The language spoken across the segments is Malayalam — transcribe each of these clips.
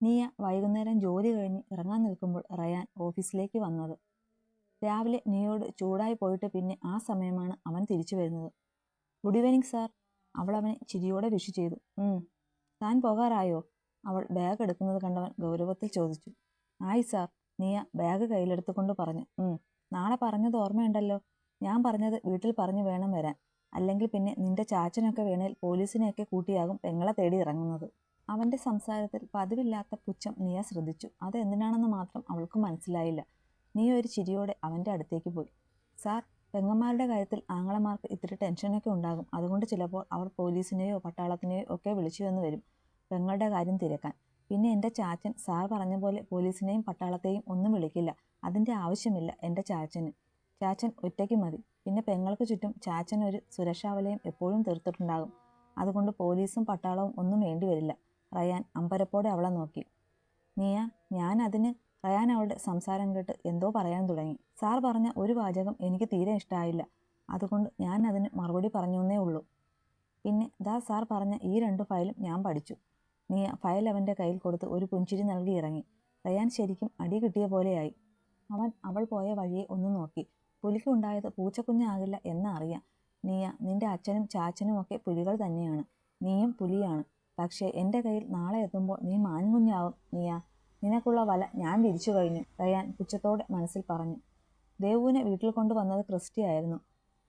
നീയ വൈകുന്നേരം ജോലി കഴിഞ്ഞ് ഇറങ്ങാൻ നിൽക്കുമ്പോൾ റയാൻ ഓഫീസിലേക്ക് വന്നത്. രാവിലെ നീയോട് ചൂടായി പോയിട്ട് പിന്നെ ആ സമയമാണ് അവൻ തിരിച്ചു വരുന്നത്. Good evening sir. അവൾ അവനെ ചിരിയോടെ വിഷു ചെയ്തു. താൻ പോകാറായോ? അവൾ ബാഗ് എടുക്കുന്നത് കണ്ടവൻ ഗൗരവത്തിൽ ചോദിച്ചു. ആയി സാർ നീയ ബാഗ് കയ്യിലെടുത്തുകൊണ്ട് പറഞ്ഞു. നാളെ പറഞ്ഞത് ഓർമ്മയുണ്ടല്ലോ. ഞാൻ പറഞ്ഞത് വീട്ടിൽ പറഞ്ഞു വേണം വരാൻ. അല്ലെങ്കിൽ പിന്നെ നിന്റെ ചാച്ചനൊക്കെ വേണേൽ പോലീസിനെയൊക്കെ കൂട്ടിയാകും പെങ്ങളെ തേടി ഇറങ്ങുന്നത്. അവന്റെ സംസാരത്തിൽ പതിവില്ലാത്ത പുച്ഛം നീയ ശ്രദ്ധിച്ചു. അതെന്തിനാണെന്ന് മാത്രം അവൾക്ക് മനസ്സിലായില്ല. നീ ഒരു ചിരിയോടെ അവന്റെ അടുത്തേക്ക് പോയി. സാർ പെങ്ങന്മാരുടെ കാര്യത്തിൽ ആങ്ങളമാർക്ക് ഇത്തിരി ടെൻഷനൊക്കെ ഉണ്ടാകും. അതുകൊണ്ട് ചിലപ്പോൾ അവർ പോലീസിനെയോ പട്ടാളത്തിനെയോ ഒക്കെ വിളിച്ചു എന്ന് വരും പെങ്ങളുടെ കാര്യം തിരക്കാൻ. പിന്നെ എന്റെ ചാച്ചൻ സാർ പറഞ്ഞ പോലെ പോലീസിനെയും പട്ടാളത്തെയും ഒന്നും വിളിക്കില്ല. അതിന്റെ ആവശ്യമില്ല എന്റെ ചാച്ചന്. ചാച്ചൻ ഒറ്റയ്ക്ക് മതി. പിന്നെ പെങ്ങൾക്ക് ചുറ്റും ചാച്ചൻ ഒരു സുരക്ഷാവലയം എപ്പോഴും തീർത്തിട്ടുണ്ടാകും. അതുകൊണ്ട് പോലീസും പട്ടാളവും ഒന്നും വേണ്ടി വരില്ല. റയാൻ അമ്പരപ്പോടെ അവളെ നോക്കി. നീയ ഞാൻ അതിന് റയാൻ അവളുടെ സംസാരം കേട്ട് എന്തോ പറയാൻ തുടങ്ങി. സാർ പറഞ്ഞ ഒരു വാചകം എനിക്ക് തീരെ ഇഷ്ടമായില്ല അതുകൊണ്ട് ഞാൻ അതിന് മറുപടി പറഞ്ഞേ ഉള്ളൂ. പിന്നെ ദാ സാർ പറഞ്ഞ ഈ രണ്ട് ഫയലും ഞാൻ പഠിച്ചു. നീ ഫയൽ അവന്റെ കയ്യിൽ കൊടുത്ത് ഒരു പുഞ്ചിരി നൽകി ഇറങ്ങി. റയാൻ ശരിക്കും അടി കിട്ടിയ പോലെയായി. അവൻ അവൾ പോയ വഴിയെ ഒന്ന് നോക്കി. പുലിക്കുണ്ടായത് പൂച്ചക്കുഞ്ഞാകില്ല എന്നറിയാം നീയ നിന്റെ അച്ഛനും ചാച്ചനും ഒക്കെ പുലികൾ തന്നെയാണ്. നീയും പുലിയാണ്. പക്ഷേ എന്റെ കയ്യിൽ നാളെ എത്തുമ്പോൾ നീ മാൻകുഞ്ഞാവും നീയ നിനക്കുള്ള വല ഞാൻ വിരിച്ചു കഴിഞ്ഞു റയാൻ പുച്ഛത്തോടെ മനസ്സിൽ പറഞ്ഞു. ദേവുവിനെ വീട്ടിൽ കൊണ്ടുവന്നത് ക്രിസ്റ്റിയായിരുന്നു.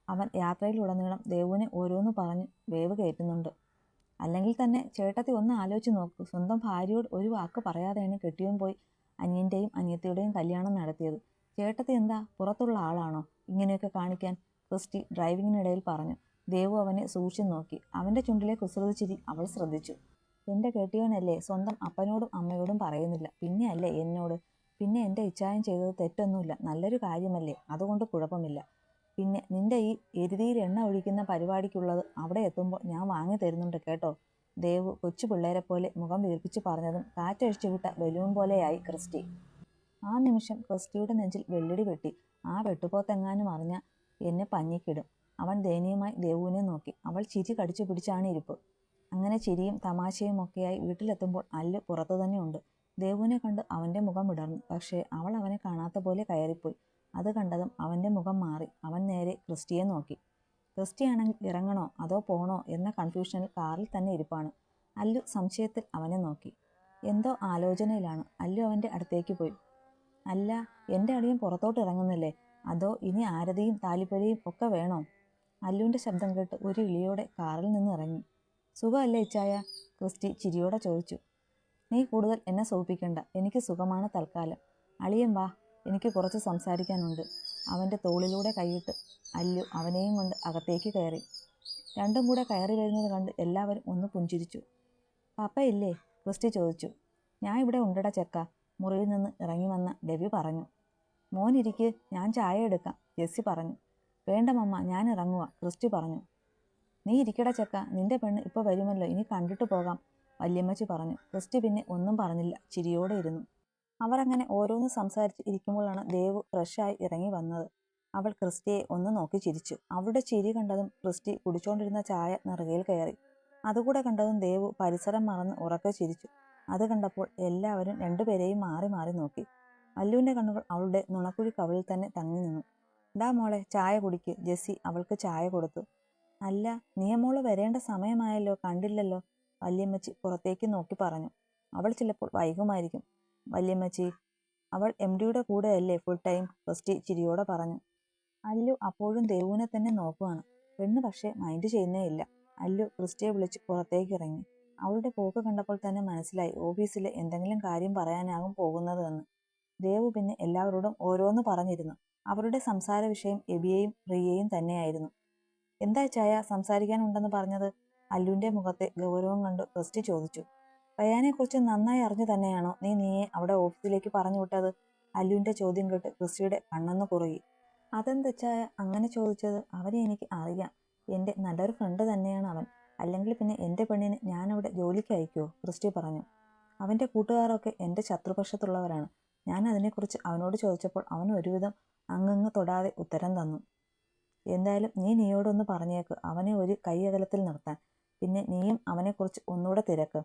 അവൻ യാത്രയിലുടനീളം ദേവുവിനെ ഓരോന്ന് പറഞ്ഞ് വേവ് കയറ്റുന്നുണ്ട്. അല്ലെങ്കിൽ തന്നെ ചേട്ടത്തി ഒന്ന് ആലോചിച്ച് നോക്കൂ. സ്വന്തം ഭാര്യയോട് ഒരു വാക്ക് പറയാതെയാണ് കെട്ടിയും പോയി അനിയന്റെയും അനിയത്തിയുടെയും കല്യാണം നടത്തിയത്. ചേട്ടത്തി എന്താ? പുറത്തുള്ള ആളാണോ? ഇങ്ങനെയൊക്കെ കാണിക്കാൻ ക്രിസ്റ്റി ഡ്രൈവിങ്ങിനിടയിൽ പറഞ്ഞു. ദേവു അവനെ സൂക്ഷിച്ചു നോക്കി. അവന്റെ ചുണ്ടിലെ കുസൃതി ചിരി അവൾ ശ്രദ്ധിച്ചു. എന്റെ കെട്ടിയവനല്ലേ സ്വന്തം അപ്പനോടും അമ്മയോടും പറയുന്നില്ല. പിന്നെ അല്ലേ എന്നോട്? പിന്നെ എന്റെ ഇച്ഛായം ചെയ്തത് തെറ്റൊന്നുമില്ല. നല്ലൊരു കാര്യമല്ലേ? അതുകൊണ്ട് കുഴപ്പമില്ല. പിന്നെ നിന്റെ ഈ എരുതിയിൽ എണ്ണ ഒഴിക്കുന്ന പരിപാടിക്കുള്ളത് അവിടെ എത്തുമ്പോൾ ഞാൻ വാങ്ങി തരുന്നുണ്ട് കേട്ടോ. ദേവു കൊച്ചു പിള്ളേരെ പോലെ മുഖം വീർപ്പിച്ച് പറഞ്ഞതും കാറ്റഴിച്ചു വിട്ട ബലൂൺ പോലെയായി ക്രിസ്റ്റി. ആ നിമിഷം ക്രിസ്റ്റിയുടെ നെഞ്ചിൽ വെള്ളിടി വെട്ടി. ആ വെട്ടുപോത്തെങ്ങാനും അറിഞ്ഞ എന്നെ പഞ്ഞിക്കിടും. അവൻ ദയനീയമായി ദേവുവിനെ നോക്കി. അവൾ ചിരി കടിച്ചു പിടിച്ചാണ് ഇരിപ്പ്. അങ്ങനെ ചിരിയും തമാശയും ഒക്കെയായി വീട്ടിലെത്തുമ്പോൾ അല്ല് പുറത്തു തന്നെയുണ്ട് ദേവുവിനെ കണ്ട് അവന്റെ മുഖം വിടർന്നു. പക്ഷേ അവൾ അവനെ കാണാത്ത പോലെ കയറിപ്പോയി. അത് കണ്ടതും അവന്റെ മുഖം മാറി. അവൻ നേരെ ക്രിസ്റ്റിയെ നോക്കി. ക്രിസ്റ്റിയാണെങ്കിൽ ഇറങ്ങണോ അതോ പോണോ എന്ന കൺഫ്യൂഷനിൽ കാറിൽ തന്നെ ഇരിപ്പാണ്. അല്ലു സംശയത്തിൽ അവനെ നോക്കി. എന്തോ ആലോചനയിലാണ്. അല്ലു അവന്റെ അടുത്തേക്ക് പോയി. അല്ല എന്റെ അടിയും പുറത്തോട്ട് ഇറങ്ങുന്നില്ലേ? അതോ ഇനി ആരതിയും താലിപ്പലിയും ഒക്കെ വേണോ? അല്ലുവിന്റെ ശബ്ദം കേട്ട് ഒരു ഇളിയോടെ കാറിൽ നിന്ന് ഇറങ്ങി. സുഖമല്ലേ ഇച്ചായ? ക്രിസ്റ്റി ചിരിയോടെ ചോദിച്ചു. നീ കൂടുതൽ എന്നെ സൂപ്പിക്കണ്ട. എനിക്ക് സുഖമാണ് തൽക്കാലം. അളിയൻ വാ എനിക്ക് കുറച്ച് സംസാരിക്കാനുണ്ട്. അവന്റെ തോളിലൂടെ കൈയിട്ട് അല്ലു അവനെയും കൊണ്ട് അകത്തേക്ക് കയറി. രണ്ടും കൂടെ കയറി വരുന്നത് കണ്ട് എല്ലാവരും ഒന്ന് പുഞ്ചിരിച്ചു. പപ്പയില്ലേ ക്രിസ്റ്റി ചോദിച്ചു. ഞാൻ ഇവിടെ ഉണ്ടട ചെക്ക. മുറിയിൽ നിന്ന് ഇറങ്ങി വന്ന ഡെവി പറഞ്ഞു. മോനിരിക്ക് ഞാൻ ചായ എടുക്കാം ജെസ്സി പറഞ്ഞു. വേണ്ട മമ്മ ഞാൻ ഇറങ്ങുക ക്രിസ്റ്റി പറഞ്ഞു. നീ ഇരിക്കട ചെക്ക നിന്റെ പെണ്ണ് ഇപ്പോൾ വരുമല്ലോ ഇനി കണ്ടിട്ട് പോകാം വല്യമ്മച്ചി പറഞ്ഞു. ക്രിസ്റ്റി പിന്നെ ഒന്നും പറഞ്ഞില്ല ചിരിയോടെ ഇരുന്നു. അവർ അങ്ങനെ ഓരോന്ന് സംസാരിച്ച് ഇരിക്കുമ്പോഴാണ് ദേവ് ഫ്രഷായി ഇറങ്ങി വന്നത്. അവൾ ക്രിസ്റ്റിയെ ഒന്ന് നോക്കി ചിരിച്ചു. അവളുടെ ചിരി കണ്ടതും ക്രിസ്റ്റി കുടിച്ചുകൊണ്ടിരുന്ന ചായ നിറകയിൽ കയറി. അതുകൂടെ കണ്ടതും ദേവു പരിസരം മറന്ന് ഉറക്കെ ചിരിച്ചു. അത് കണ്ടപ്പോൾ എല്ലാവരും രണ്ടുപേരെയും മാറി മാറി നോക്കി. അല്ലുവിന്റെ കണ്ണുകൾ അവളുടെ നുണക്കുഴി കവിളിൽ തന്നെ തങ്ങി നിന്നു. ഡാ മോളെ ചായ കുടിക്ക്. ജെസ്സി അവൾക്ക് ചായ കൊടുത്തു. അല്ല നിയമോൾ വരേണ്ട സമയമായല്ലോ കണ്ടില്ലല്ലോ വല്യമ്മച്ചി പുറത്തേക്ക് നോക്കി പറഞ്ഞു. അവൾ ചിലപ്പോൾ വൈകുമായിരിക്കും. വല്യമ്മച്ചി അവൾ എം ഡിയുടെ കൂടെയല്ലേ ഫുൾ ടൈം ഫസ്റ്റി ചിരിയോടെ പറഞ്ഞു. അല്ലു അപ്പോഴും ദേവുവിനെ തന്നെ നോക്കുവാണ്. പെണ്ണ് പക്ഷേ മൈൻഡ് ചെയ്യുന്നേ ഇല്ല. അല്ലു ക്രിസ്റ്റിയെ വിളിച്ച് പുറത്തേക്ക് ഇറങ്ങി. അവളുടെ പോക്ക് കണ്ടപ്പോൾ തന്നെ മനസ്സിലായി ഓഫീസിലെ എന്തെങ്കിലും കാര്യം പറയാനാകും പോകുന്നതെന്ന്. ദേവു പിന്നെ എല്ലാവരോടും ഓരോന്ന് പറഞ്ഞിരുന്നു. അവരുടെ സംസാര വിഷയം എബിയെയും റിയയും തന്നെയായിരുന്നു. എന്താ ചായ? സംസാരിക്കാനുണ്ടെന്ന് പറഞ്ഞത്? അല്ലുവിന്റെ മുഖത്തെ ഗൗരവം കണ്ടു റെസ്റ്റ് ചോദിച്ചു. റയാനെക്കുറിച്ച് നന്നായി അറിഞ്ഞു തന്നെയാണോ നീ നീയെ അവിടെ ഓഫീസിലേക്ക് പറഞ്ഞു വിട്ടത്? അല്ലുവിന്റെ ചോദ്യം കേട്ട് ക്രിസ്റ്റിയുടെ കണ്ണെന്ന് കുറുകി. അതെന്താ അങ്ങനെ ചോദിച്ചത് അവനെ എനിക്ക് അറിയാം. എന്റെ നല്ലൊരു ഫ്രണ്ട് തന്നെയാണ് അവൻ. അല്ലെങ്കിൽ പിന്നെ എന്റെ പെണ്ണിനെ ഞാനവിടെ ജോലിക്ക് അയക്കുമോ ക്രിസ്റ്റി പറഞ്ഞു. അവന്റെ കൂട്ടുകാരൊക്കെ എന്റെ ശത്രുപക്ഷത്തുള്ളവരാണ്. ഞാൻ അതിനെക്കുറിച്ച് അവനോട് ചോദിച്ചപ്പോൾ അവൻ ഒരുവിധം അങ്ങങ്ങ് തൊടാതെ ഉത്തരം തന്നു. എന്തായാലും നീ നീയോടൊന്ന് പറഞ്ഞേക്ക്. അവനെ ഒരു കൈയകലത്തിൽ നിർത്താൻ. പിന്നെ നീയും അവനെക്കുറിച്ച് ഒന്നുകൂടെ തിരക്ക്.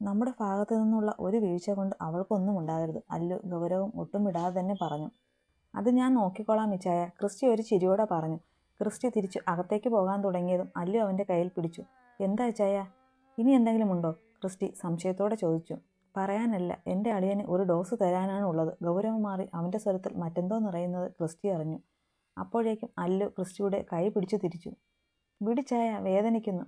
നമ്മുടെ ഭാഗത്തു നിന്നുള്ള ഒരു വീഴ്ച കൊണ്ട് അവൾക്കൊന്നും ഉണ്ടാകരുത് അല്ലു ഗൗരവം ഒട്ടും വിടാതെ തന്നെ പറഞ്ഞു. അത് ഞാൻ നോക്കിക്കോളാം മിച്ചായ ക്രിസ്റ്റി ഒരു ചിരിയോടെ പറഞ്ഞു. ക്രിസ്റ്റി തിരിച്ചു അകത്തേക്ക് പോകാൻ തുടങ്ങിയതും അല്ലു അവന്റെ കയ്യിൽ പിടിച്ചു. എന്താ ചായ? ഇനി എന്തെങ്കിലും ഉണ്ടോ? ക്രിസ്റ്റി സംശയത്തോടെ ചോദിച്ചു. പറയാനല്ല. എന്റെ അളിയന് ഒരു ഡോസ് തരാനാണ് ഉള്ളത്. ഗൗരവം മാറി അവന്റെ സ്വരത്തിൽ മറ്റെന്തോ നിറയുന്നത് ക്രിസ്റ്റി അറിഞ്ഞു. അപ്പോഴേക്കും അല്ലു ക്രിസ്റ്റിയുടെ കൈ പിടിച്ചു തിരിച്ചു. വിടിച്ചായ വേദനിക്കുന്നു.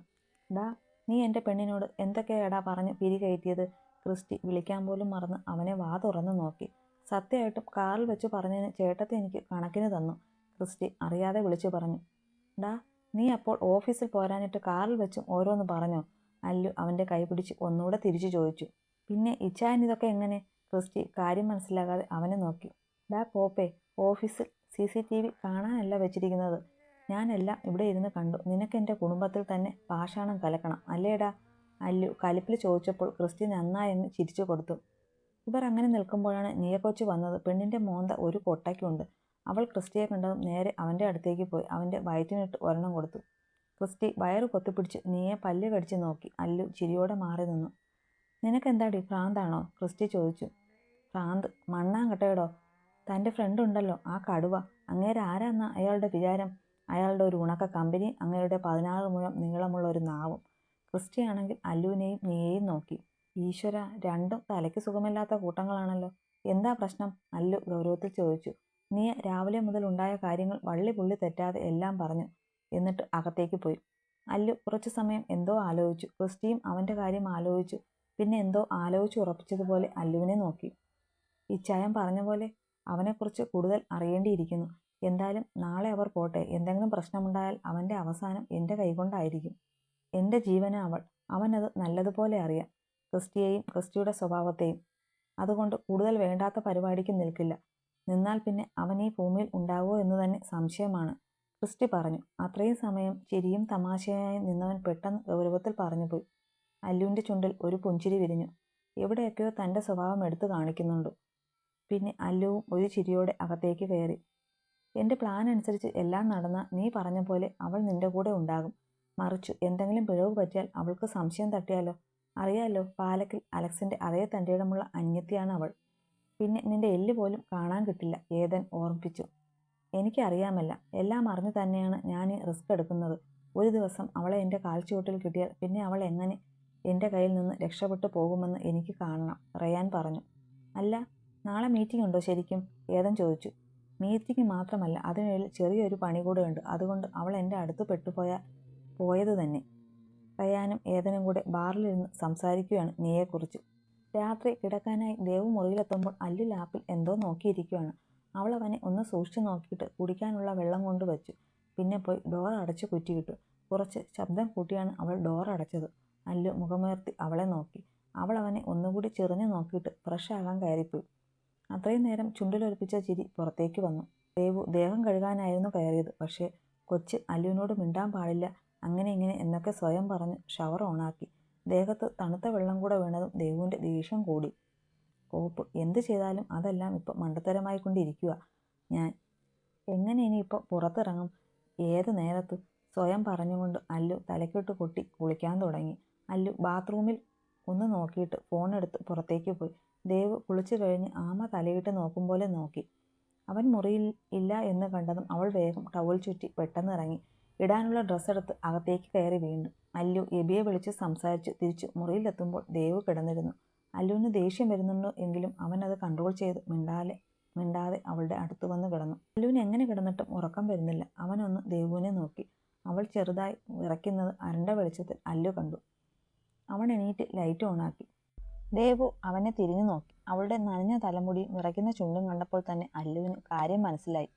ഡാ നീ എന്റെ പെണ്ണിനോട് എന്തൊക്കെയാടാ പറഞ്ഞ് പിരി കയറ്റിയത്? ക്രിസ്റ്റി വിളിക്കാൻ പോലും മറന്ന് അവനെ വാ തുറന്നു നോക്കി. സത്യമായിട്ടും കാറിൽ വെച്ച് പറഞ്ഞതിന് ചേട്ടത്തെ എനിക്ക് കണക്കിന് തന്നു. ക്രിസ്റ്റി അറിയാതെ വിളിച്ചു പറഞ്ഞു. ഡാ നീ അപ്പോൾ ഓഫീസിൽ പോരാനിട്ട് കാറിൽ വെച്ചും ഓരോന്ന് പറഞ്ഞോ? അല്ലു അവന്റെ കൈ പിടിച്ച് ഒന്നുകൂടെ തിരിച്ചു ചോദിച്ചു. പിന്നെ ഇച്ചായൻ ഇതൊക്കെ എങ്ങനെ? ക്രിസ്റ്റി കാര്യം മനസ്സിലാകാതെ അവനെ നോക്കി. ഡാ പോപ്പേ ഓഫീസിൽ സി സി ടി വി കാണാനല്ല വെച്ചിരിക്കുന്നത്. ഞാനെല്ലാം ഇവിടെ ഇരുന്ന് കണ്ടു. നിനക്ക് എന്റെ കുടുംബത്തിൽ തന്നെ പാഷാണം കലക്കണം. അല്ലേടാ? അല്ലു കലിപ്പിൽ ചോദിച്ചപ്പോൾ ക്രിസ്റ്റി നന്നായെന്ന് ചിരിച്ചു കൊടുത്തു. ഇവർ അങ്ങനെ നിൽക്കുമ്പോഴാണ് നീയക്കൊച്ചു വന്നത്. പെണ്ണിന്റെ മോന്ത ഒരു കൊട്ടയ്ക്കുണ്ട്. അവൾ ക്രിസ്റ്റിയെ കണ്ടതും നേരെ അവന്റെ അടുത്തേക്ക് പോയി. അവന്റെ വയറ്റിനിട്ട് ഒരെണ്ണം കൊടുത്തു. ക്രിസ്റ്റി വയറ് കൊത്തിപ്പിടിച്ച് നീയെ പല്ല് കടിച്ച് നോക്കി. അല്ലു ചിരിയോടെ മാറി നിന്നു. നിനക്കെന്താടി ഭ്രാന്താണോ? ക്രിസ്റ്റി ചോദിച്ചു. ഭ്രാന്ത് മണ്ണാങ്കട്ടയടോ തന്റെ ഫ്രണ്ട് ഉണ്ടല്ലോ ആ കടുവ. അങ്ങേരെ ആരാന്ന അയാളുടെ വിചാരം? അയാളുടെ ഒരു ഉണക്ക കമ്പനി അങ്ങയുടെ പതിനാറ് മുഴം നീളമുള്ള ഒരു നാവും. ക്രിസ്റ്റിയാണെങ്കിൽ അല്ലുവിനെയും നീയെയും നോക്കി. ഈശ്വര രണ്ടും തലയ്ക്ക് സുഖമില്ലാത്ത കൂട്ടങ്ങളാണല്ലോ. എന്താ പ്രശ്നം? അല്ലു ഗൗരവത്തിൽ ചോദിച്ചു. നീ രാവിലെ മുതൽ ഉണ്ടായ കാര്യങ്ങൾ വള്ളി പുള്ളി തെറ്റാതെ എല്ലാം പറഞ്ഞു. എന്നിട്ട് അകത്തേക്ക് പോയി. അല്ലു കുറച്ചു സമയം എന്തോ ആലോചിച്ചു. ക്രിസ്റ്റിയും അവന്റെ കാര്യം ആലോചിച്ചു. പിന്നെ എന്തോ ആലോചിച്ച് ഉറപ്പിച്ചതുപോലെ അല്ലുവിനെ നോക്കി. ഇച്ചായം പറഞ്ഞ പോലെ അവനെക്കുറിച്ച് കൂടുതൽ അറിയേണ്ടിയിരിക്കുന്നു. എന്തായാലും നാളെ അവർ പോട്ടെ. എന്തെങ്കിലും പ്രശ്നമുണ്ടായാൽ അവന്റെ അവസാനം എന്റെ കൈകൊണ്ടായിരിക്കും. എന്റെ ജീവന അവൾ. അവനത് നല്ലതുപോലെ അറിയാം. ക്രിസ്റ്റിയെയും ക്രിസ്റ്റിയുടെ സ്വഭാവത്തെയും. അതുകൊണ്ട് കൂടുതൽ വേണ്ടാത്ത പരിപാടിക്ക് നിൽക്കില്ല. നിന്നാൽ പിന്നെ അവൻ ഈ ഭൂമിയിൽ ഉണ്ടാവുമോ എന്ന് തന്നെ സംശയമാണ്. ക്രിസ്റ്റി പറഞ്ഞു. അത്രയും സമയം ചിരിയും തമാശയായി നിന്നവൻ പെട്ടെന്ന് ഗൗരവത്തിൽ പറഞ്ഞുപോയി. അല്ലുവിന്റെ ചുണ്ടിൽ ഒരു പുഞ്ചിരി വിരിഞ്ഞു. എവിടെയൊക്കെയോ തന്റെ സ്വഭാവം എടുത്തു കാണിക്കുന്നുണ്ട്. പിന്നെ അല്ലുവും ഒരു ചിരിയോടെ അകത്തേക്ക് കയറി. എന്റെ പ്ലാൻ അനുസരിച്ച് എല്ലാം നടന്ന നീ പറഞ്ഞ പോലെ അവൾ നിന്റെ കൂടെ ഉണ്ടാകും. മറിച്ചു എന്തെങ്കിലും പിഴവ് പറ്റിയാൽ അവൾക്ക് സംശയം തട്ടിയാലോ? അറിയാലോ പാലക്കിൽ അലക്സിന്റെ അതേ തന്റെയിടമുള്ള അന്യത്തിയാണ് അവൾ. പിന്നെ നിന്റെ എല്ല് പോലും കാണാൻ കിട്ടില്ല ഏതൻ ഓർമ്മിപ്പിച്ചു. എനിക്കറിയാമല്ല എല്ലാം അറിഞ്ഞു തന്നെയാണ് ഞാൻ ഈ റിസ്ക് എടുക്കുന്നത്. ഒരു ദിവസം അവളെ എന്റെ കാൽച്ചുവട്ടിൽ കിട്ടിയാൽ പിന്നെ അവൾ എങ്ങനെ എന്റെ കയ്യിൽ നിന്ന് രക്ഷപ്പെട്ടു പോകുമെന്ന് എനിക്ക് കാണണം റയാൻ പറഞ്ഞു. അല്ല നാളെ മീറ്റിംഗ് ഉണ്ടോ ശരിക്കും? ഏതൻ ചോദിച്ചു. മീറ്റിംഗ് മാത്രമല്ല അതിനിടയിൽ ചെറിയൊരു പണി കൂടെ ഉണ്ട്. അതുകൊണ്ട് അവൾ എന്റെ അടുത്ത് പെട്ടുപോയ പോയത് തന്നെ. റയാനും ഏതനും കൂടെ ബാറിലിരുന്ന് സംസാരിക്കുകയാണ് നീയെക്കുറിച്ച്. രാത്രി കിടക്കാനായി ദേവ് മുറിയിലെത്തുമ്പോൾ അല്ലു ലാപ്പിൽ എന്തോ നോക്കിയിരിക്കുകയാണ്. അവൾ അവനെ ഒന്ന് സൂക്ഷിച്ചു നോക്കിയിട്ട് കുടിക്കാനുള്ള വെള്ളം കൊണ്ടുവച്ചു പിന്നെ പോയി ഡോർ അടച്ച് കുറ്റിയിട്ടു. കുറച്ച് ശബ്ദം കൂട്ടിയാണ് അവൾ ഡോർ അടച്ചത്. അല്ലു മുഖമുയർത്തി അവളെ നോക്കി. അവൾ അവനെ ഒന്നുകൂടി ചെറിഞ്ഞു നോക്കിയിട്ട് ഫ്രഷ് ആകാൻ കയറിപ്പോയി. അത്രയും നേരം ചുണ്ടിലൊലിപ്പിച്ച ചിരി പുറത്തേക്ക് വന്നു. ദേവു ദേഹം കഴുകാനായിരുന്നു കയറിയത്. പക്ഷേ കൊച്ച് അല്ലുവിനോട് മിണ്ടാൻ പാടില്ല. അങ്ങനെ ഇങ്ങനെ എന്നൊക്കെ സ്വയം പറഞ്ഞ് ഷവർ ഓണാക്കി. ദേഹത്ത് തണുത്ത വെള്ളം കൂടെ വീണതും ദേവുവിന്റെ ദേഷ്യം കൂടി. കോപ്പ് എന്ത് ചെയ്താലും അതെല്ലാം ഇപ്പം മണ്ടത്തരമായി കൊണ്ടിരിക്കുക ഞാൻ എങ്ങനെ ഇനിയിപ്പോൾ പുറത്തിറങ്ങും? ഏത് നേരത്ത്? സ്വയം പറഞ്ഞുകൊണ്ട് അല്ലു തലക്കിട്ട് കൊട്ടി കുളിക്കാൻ തുടങ്ങി. അല്ലു ബാത്റൂമിൽ ഒന്ന് നോക്കിയിട്ട് ഫോൺ എടുത്ത് പുറത്തേക്ക് പോയി. ദേവ് കുളിച്ചു കഴിഞ്ഞ് ആമ തലയിട്ട് നോക്കും പോലെ നോക്കി. അവൻ മുറിയിൽ ഇല്ല എന്ന് കണ്ടതും അവൾ വേഗം ടവൽ ചുറ്റി പെട്ടെന്ന് ഇറങ്ങി ഇടാനുള്ള ഡ്രസ്സ് എടുത്ത് അകത്തേക്ക് കയറി വീണ്ടു അല്ലു എബിയെ വിളിച്ച് സംസാരിച്ച് തിരിച്ച് മുറിയിലെത്തുമ്പോൾ ദേവ് കിടന്നിരുന്നു. അല്ലുവിന് ദേഷ്യം വരുന്നുണ്ടോ എങ്കിലും അവൻ അത് കൺട്രോൾ ചെയ്ത് മിണ്ടാലെ മിണ്ടാതെ അവളുടെ അടുത്ത് വന്ന് കിടന്നു. അല്ലുവിന് എങ്ങനെ കിടന്നിട്ടും ഉറക്കം വരുന്നില്ല. അവനൊന്ന് ദേവുവിനെ നോക്കി. അവൾ ചെറുതായി വിറയ്ക്കുന്നത് അരണ്ട വെളിച്ചത്തിൽ അല്ലു കണ്ടു. അവൻ എണീറ്റ് ലൈറ്റ് ഓണാക്കി ദേവു അവനെ തിരിഞ്ഞു നോക്കി. അവളുടെ നനഞ്ഞ തലമുടി നിറയ്ക്കുന്ന ചുണ്ടും കണ്ടപ്പോൾ തന്നെ അല്ലുവിന് കാര്യം മനസ്സിലായി.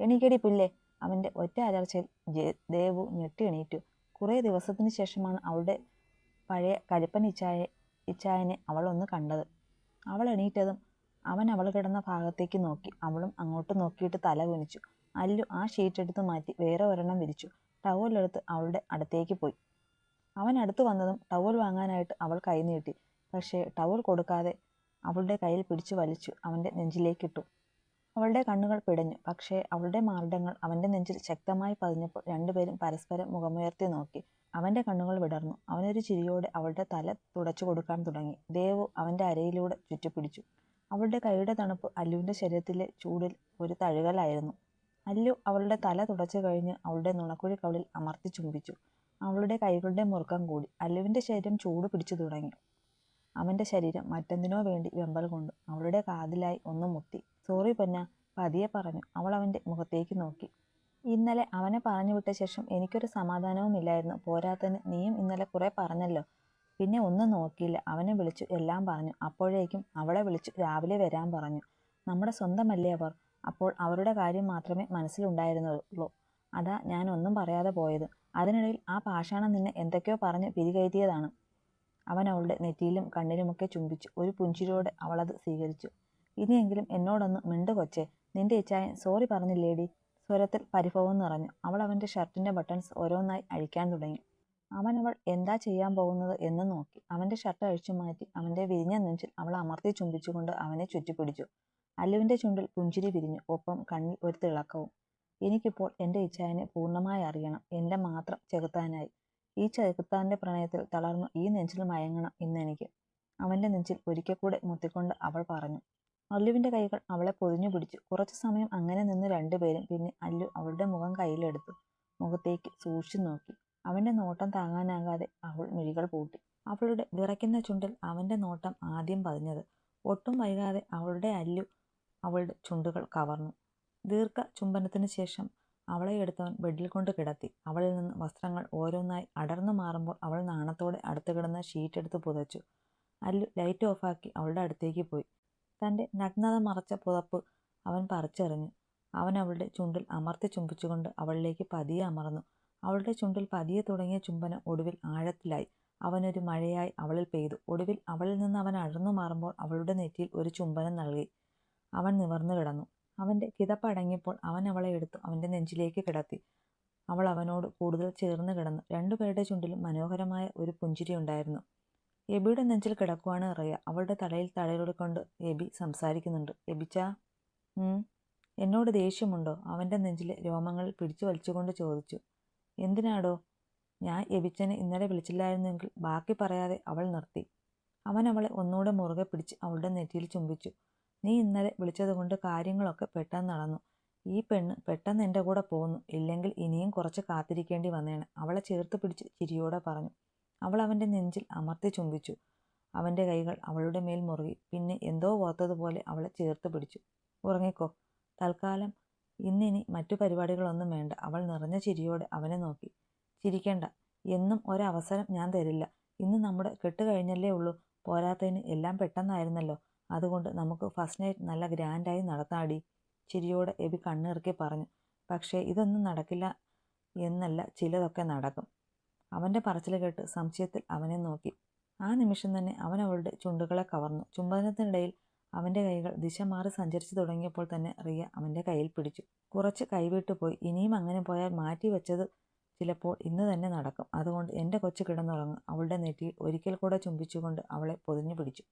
എണീക്കടി പുല്ലേ അവന്റെ ഒറ്റ അലർച്ചയിൽ ദേവു ഞെട്ടി എണീറ്റു. കുറേ ദിവസത്തിന് ശേഷമാണ് അവളുടെ പഴയ കരുപ്പൻ ഇച്ചായ ഇച്ചായനെ അവളൊന്ന് കണ്ടത്. അവൾ എണീറ്റതും അവൻ അവൾ കിടന്ന ഭാഗത്തേക്ക് നോക്കി. അവളും അങ്ങോട്ട് നോക്കിയിട്ട് തല കുനിച്ചു. അല്ലു ആ ഷീറ്റ് എടുത്ത് മാറ്റി വേറെ ഒരെണ്ണം വിരിച്ചു. ടവലെടുത്ത് അവളുടെ അടുത്തേക്ക് പോയി. അവൻ അടുത്തു വന്നതും ടവൽ വാങ്ങാനായിട്ട് അവൾ കൈ നീട്ടി. പക്ഷേ ടവൽ കൊടുക്കാതെ അവളുടെ കയ്യിൽ പിടിച്ചു വലിച്ചു അവന്റെ നെഞ്ചിലേക്കിട്ടു. അവളുടെ കണ്ണുകൾ പിടഞ്ഞു. പക്ഷേ അവളുടെ മാർഡങ്ങൾ അവന്റെ നെഞ്ചിൽ ശക്തമായി പതിഞ്ഞപ്പോൾ രണ്ടുപേരും പരസ്പരം മുഖമുയർത്തി നോക്കി. അവന്റെ കണ്ണുകൾ വിടർന്നു. അവനൊരു ചിരിയോടെ അവളുടെ തല തുടച്ചു കൊടുക്കാൻ തുടങ്ങി. ദേവു അവന്റെ അരയിലൂടെ ചുറ്റിപ്പിടിച്ചു. അവളുടെ കൈയുടെ തണുപ്പ് അല്ലുവിന്റെ ശരീരത്തിലെ ചൂടിൽ ഒരു തഴുകലായിരുന്നു. അല്ലു അവളുടെ തല തുടച്ചു കഴിഞ്ഞ് അവളുടെ നുണക്കുഴി കവളിൽ അമർത്തി ചുംബിച്ചു. അവളുടെ കൈകളുടെ മുറുക്കം കൂടി. അല്ലുവിന്റെ ശരീരം ചൂട് പിടിച്ചു തുടങ്ങി. അവന്റെ ശരീരം മറ്റെന്തിനോ വേണ്ടി വെമ്പൽ കൊണ്ടു. അവളുടെ കാതിലായി ഒന്ന് മുത്തി. സോറി പൊന്ന പതിയെ പറഞ്ഞു. അവൾ അവന്റെ മുഖത്തേക്ക് നോക്കി. ഇന്നലെ അവനെ പറഞ്ഞു വിട്ട ശേഷം എനിക്കൊരു സമാധാനവുമില്ലായിരുന്നു പോരാത്തതിന് നീയും ഇന്നലെ കുറെ പറഞ്ഞല്ലോ. പിന്നെ ഒന്നും നോക്കിയില്ല. അവനെ വിളിച്ചു എല്ലാം പറഞ്ഞു. അപ്പോഴേക്കും അവളെ വിളിച്ചു രാവിലെ വരാൻ പറഞ്ഞു. നമ്മുടെ സ്വന്തമല്ലേ അവർ? അപ്പോൾ അവരുടെ കാര്യം മാത്രമേ മനസ്സിലുണ്ടായിരുന്നുള്ളൂ. അതാ ഒന്നും പറയാതെ പോയത്. അതിനിടയിൽ ആ പാഷാണം നിന്നെ എന്തൊക്കെയോ പറഞ്ഞ് പിരികയറ്റിയതാണ് അവൻ അവളുടെ നെറ്റിയിലും കണ്ണിലുമൊക്കെ ചുംബിച്ചു ഒരു പുഞ്ചിരിയോടെ അവളത് സ്വീകരിച്ചു. ഇനിയെങ്കിലും എന്നോടൊന്ന് മിണ്ട കൊച്ചേ. നിന്റെ ഇച്ചായൻ സോറി പറഞ്ഞില്ലേടി. സ്വരത്തിൽ പരിഭവം നിറഞ്ഞു. അവൾ അവന്റെ ഷർട്ടിന്റെ ബട്ടൺസ് ഓരോന്നായി അഴിക്കാൻ തുടങ്ങി. അവൻ അവൾ എന്താ ചെയ്യാൻ പോകുന്നത് എന്ന് നോക്കി. അവന്റെ ഷർട്ട് അഴിച്ചു മാറ്റി അവന്റെ വിരിഞ്ഞ നെഞ്ചിൽ അവൾ അമർത്തി ചുംബിച്ചുകൊണ്ട് അവനെ ചുറ്റിപ്പിടിച്ചു. അല്ലുവിന്റെ ചുണ്ടിൽ പുഞ്ചിരി വിരിഞ്ഞു. ഒപ്പം കണ്ണിൽ ഒരു തിളക്കവും. എനിക്കിപ്പോൾ എന്റെ ഇച്ഛായനെ പൂർണമായി അറിയണം. എന്റെ മാത്രം ചെകുത്താനായി. ഈ ചെകുത്താന്റെ പ്രണയത്തിൽ തളർന്നു ഈ നെഞ്ചിൽ മയങ്ങണം ഇന്നെനിക്ക്. അവന്റെ നെഞ്ചിൽ ഒരിക്കൽ കൂടെ മുത്തിക്കൊണ്ട് അവൾ പറഞ്ഞു. അല്ലുവിന്റെ കൈകൾ അവളെ പൊതിഞ്ഞു പിടിച്ചു. കുറച്ചു സമയം അങ്ങനെ നിന്ന് രണ്ടുപേരും പിന്നെ അല്ലു അവളുടെ മുഖം കയ്യിലെടുത്തു. മുഖത്തേക്ക് സൂക്ഷിച്ചു നോക്കി. അവന്റെ നോട്ടം താങ്ങാനാകാതെ അവൾ മിഴികൾ പൂട്ടി. അവളുടെ വിറയ്ക്കുന്ന ചുണ്ടിൽ അവന്റെ നോട്ടം ആദ്യം പതിഞ്ഞത്. ഒട്ടും വൈകാതെ അവളുടെ അല്ലു അവളുടെ ചുണ്ടുകൾ കവർന്നു. ദീർഘ ചുംബനത്തിനു ശേഷം അവളെ എടുത്തവൻ ബെഡിൽ കൊണ്ട് കിടത്തി. അവളിൽ നിന്ന് വസ്ത്രങ്ങൾ ഓരോന്നായി അടർന്നു മാറുമ്പോൾ അവൾ നാണത്തോടെ അടുത്ത് കിടന്ന ഷീറ്റ് എടുത്ത് പുതച്ചു. അല്ലു ലൈറ്റ് ഓഫാക്കി അവളുടെ അടുത്തേക്ക് പോയി. തന്റെ നഗ്നത മറച്ച പുതപ്പ് അവൻ പറിച്ചെറിഞ്ഞു. അവൻ അവളുടെ ചുണ്ടിൽ അമർത്തി ചുംബിച്ചുകൊണ്ട് അവളിലേക്ക് പതിയെ അമർന്നു. അവളുടെ ചുണ്ടിൽ പതിയെ തുടങ്ങിയ ചുംബനം ഒടുവിൽ ആഴത്തിലായി. അവനൊരു മഴയായി അവളിൽ പെയ്തു. ഒടുവിൽ അവളിൽ നിന്ന് അവൻ അഴന്നു മാറുമ്പോൾ അവളുടെ നെറ്റിയിൽ ഒരു ചുംബനം നൽകി. അവൻ നിവർന്നു കിടന്നു. അവന്റെ കിതപ്പടങ്ങിയപ്പോൾ അവൻ അവളെ എടുത്തു അവന്റെ നെഞ്ചിലേക്ക് കിടത്തി. അവൾ അവനോട് കൂടുതൽ ചേർന്ന് കിടന്നു. രണ്ടുപേരുടെ ചുണ്ടിലും മനോഹരമായ ഒരു പുഞ്ചിരി ഉണ്ടായിരുന്നു. എബിയുടെ നെഞ്ചിൽ കിടക്കുവാണ് റിയ അവളുടെ തലയിൽ തലയിലൊടുക്കൊണ്ട് എബി സംസാരിക്കുന്നുണ്ട്. എബിച്ചാ എന്നോട് ദേഷ്യമുണ്ടോ? അവന്റെ നെഞ്ചിലെ രോമങ്ങൾ പിടിച്ചു വലിച്ചുകൊണ്ട് ചോദിച്ചു. എന്തിനാടോ? ഞാൻ എബിച്ചനെ ഇന്നലെ വിളിച്ചില്ലായിരുന്നെങ്കിൽ ബാക്കി പറയാതെ അവൾ നിർത്തി. അവൻ അവളെ ഒന്നുകൂടെ മുറുകെ പിടിച്ച് അവളുടെ നെറ്റിയിൽ ചുംബിച്ചു. നീ ഇന്നലെ വിളിച്ചതുകൊണ്ട് കാര്യങ്ങളൊക്കെ പെട്ടെന്ന് നടന്നു. ഈ പെണ്ണ് പെട്ടെന്ന് എന്റെ കൂടെ പോന്നു. ഇല്ലെങ്കിൽ ഇനിയും കുറച്ച് കാത്തിരിക്കേണ്ടി വന്നേണ് അവളെ ചേർത്ത് പിടിച്ച് ചിരിയോടെ പറഞ്ഞു. അവൾ അവന്റെ നെഞ്ചിൽ അമർത്തി ചുംബിച്ചു. അവന്റെ കൈകൾ അവളുടെ മേൽ മുറുകി. പിന്നെ എന്തോ ഓർത്തതുപോലെ അവളെ ചേർത്ത് പിടിച്ചു. ഉറങ്ങിക്കോ. തൽക്കാലം ഇന്നിനി മറ്റു പരിപാടികളൊന്നും വേണ്ട. അവൾ നിറഞ്ഞ ചിരിയോടെ അവനെ നോക്കി. ചിരിക്കേണ്ട. എന്നും ഒരവസരം ഞാൻ തരില്ല. ഇന്ന് നമ്മുടെ കെട്ട് കഴിഞ്ഞല്ലേ ഉള്ളൂ. പോരാത്തതിന് എല്ലാം പെട്ടെന്നായിരുന്നല്ലോ. അതുകൊണ്ട് നമുക്ക് ഫസ്റ്റ് നൈറ്റ് നല്ല ഗ്രാൻഡായി നടത്താടി ചിരിയോടെ എബി കണ്ണിറുക്കി പറഞ്ഞു പക്ഷേ ഇതൊന്നും നടക്കില്ല എന്നല്ല ചിലതൊക്കെ നടക്കും. അവന്റെ പറച്ചിൽ കേട്ട് സംശയത്തിൽ അവനെ നോക്കി. ആ നിമിഷം തന്നെ അവൻ അവളുടെ ചുണ്ടുകളെ കവർന്നു. ചുംബനത്തിനിടയിൽ അവന്റെ കൈകൾ ദിശ മാറി സഞ്ചരിച്ചു തുടങ്ങിയപ്പോൾ തന്നെ റിയ അവന്റെ കയ്യിൽ പിടിച്ചു. കുറച്ച് കൈവിട്ടു പോയി. ഇനിയും അങ്ങനെ പോയാൽ മാറ്റി വെച്ചത് ചിലപ്പോൾ ഇന്ന് തന്നെ നടക്കും. അതുകൊണ്ട് എന്റെ കൊച്ചു കിടന്നുറങ്ങും. അവളുടെ നെറ്റിയിൽ ഒരിക്കൽ കൂടെ ചുംബിച്ചുകൊണ്ട് അവളെ പൊതിഞ്ഞു പിടിച്ചു.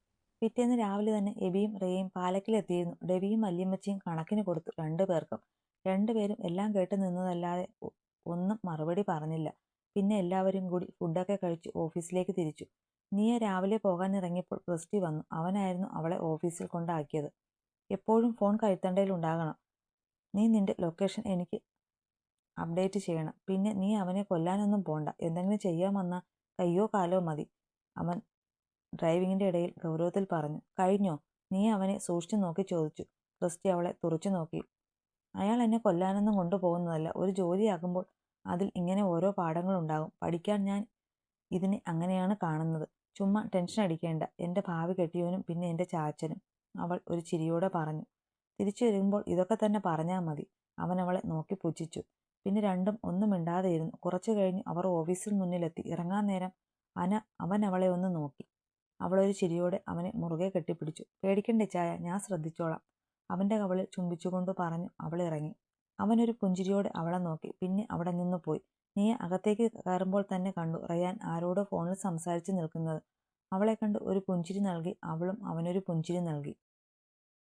പിറ്റേന്ന് രാവിലെ തന്നെ എബിയും റേയും പാലക്കിലെത്തിയിരുന്നു. ഡെവിയും വല്യമ്മച്ചിയും കണക്കിന് കൊടുത്തു രണ്ടു പേർക്കും. രണ്ടുപേരും എല്ലാം കേട്ട് നിന്നതല്ലാതെ ഒന്നും മറുപടി പറഞ്ഞില്ല. പിന്നെ എല്ലാവരും കൂടി ഫുഡൊക്കെ കഴിച്ച് ഓഫീസിലേക്ക് തിരിച്ചു. നീയ രാവിലെ പോകാൻ ഇറങ്ങിയപ്പോൾ ക്രിസ്റ്റി വന്നു. അവനായിരുന്നു അവളെ ഓഫീസിൽ കൊണ്ടാക്കിയത്. എപ്പോഴും ഫോൺ കഴുത്തണ്ടയിലുണ്ടാകണം നീ നിന്റെ ലൊക്കേഷൻ എനിക്ക് അപ്ഡേറ്റ് ചെയ്യണം. പിന്നെ നീ അവനെ കൊല്ലാനൊന്നും പോണ്ട. എന്തെങ്കിലും ചെയ്യാൻ വന്നാൽ കയ്യോ കാലോ മതി. അവൻ ഡ്രൈവിങ്ങിന്റെ ഇടയിൽ ഗൗരവത്തിൽ പറഞ്ഞു കഴിഞ്ഞോ? നീ അവനെ സൂക്ഷിച്ചു നോക്കി ചോദിച്ചു. ക്രിസ്റ്റി അവളെ തുറച്ചു നോക്കി. അയാൾ എന്നെ കൊല്ലാനൊന്നും കൊണ്ടുപോകുന്നതല്ല. ഒരു ജോലിയാകുമ്പോൾ അതിൽ ഇങ്ങനെ ഓരോ പാഠങ്ങളുണ്ടാകും. പഠിക്കാൻ ഞാൻ ഇതിനെ അങ്ങനെയാണ് കാണുന്നത്. ചുമ്മാ ടെൻഷൻ അടിക്കേണ്ട. എന്റെ ഭാവി കെട്ടിയവനും പിന്നെ എന്റെ ചാച്ചനും. അവൾ ഒരു ചിരിയോടെ പറഞ്ഞു. തിരിച്ചു വരുമ്പോൾ ഇതൊക്കെ തന്നെ പറഞ്ഞാൽ മതി. അവൻ അവളെ നോക്കി പുച്ഛിച്ചു. പിന്നെ രണ്ടും ഒന്നും മിണ്ടാതെയിരുന്നു കുറച്ചു കഴിഞ്ഞ് അവർ ഓഫീസിൽ മുന്നിലെത്തി. ഇറങ്ങാൻ നേരം അന അവൻ അവളെ ഒന്ന് നോക്കി. അവളൊരു ചിരിയോടെ അവനെ മുറുകെ കെട്ടിപ്പിടിച്ചു. പേടിക്കണ്ട ചായ ഞാൻ ശ്രദ്ധിച്ചോളാം. അവന്റെ കവളിൽ ചുംബിച്ചുകൊണ്ട് പറഞ്ഞു അവളിറങ്ങി അവനൊരു പുഞ്ചിരിയോടെ അവളെ നോക്കി. പിന്നെ അവിടെ നിന്ന് പോയി. നീ അകത്തേക്ക് കയറുമ്പോൾ തന്നെ കണ്ടു റയാൻ ആരോടോ ഫോണിൽ സംസാരിച്ച് നിൽക്കുന്നത്. അവളെ കണ്ട് ഒരു പുഞ്ചിരി നൽകി. അവളും അവനൊരു പുഞ്ചിരി നൽകി.